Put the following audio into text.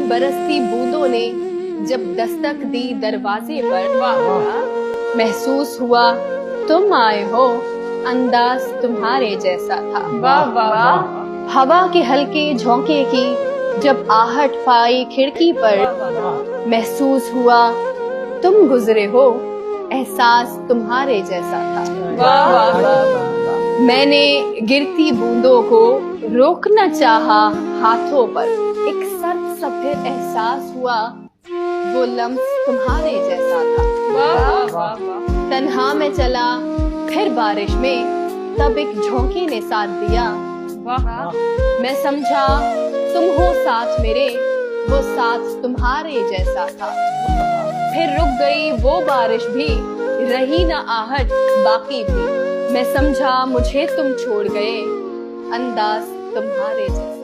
गिरती बरसती बूंदों ने जब दस्तक दी दरवाजे पर महसूस हुआ तुम आए हो अंदाज तुम्हारे जैसा था। वाह वाह हवा के हल्के झोंके की जब आहट पाई खिड़की पर महसूस हुआ तुम गुजरे हो एहसास तुम्हारे जैसा था। वाह वाह मैंने गिरती बूंदों को रोकना चाहा हाथों पर। एक सर्द सा फिर एहसास हुआ, वो लम्स तुम्हारे जैसा था। वाह वाह तन्हा में चला, फिर बारिश में, तब एक झोंके ने साथ दिया। मैं समझा, तुम हो साथ मेरे, वो साथ तुम्हारे जैसा था। फिर रुक गई, वो बारिश भी, रही ना आहट, बाकी भी। मैं समझा, मुझे तुम छोड़ गए, अंदाज तुम्हारे जैसा।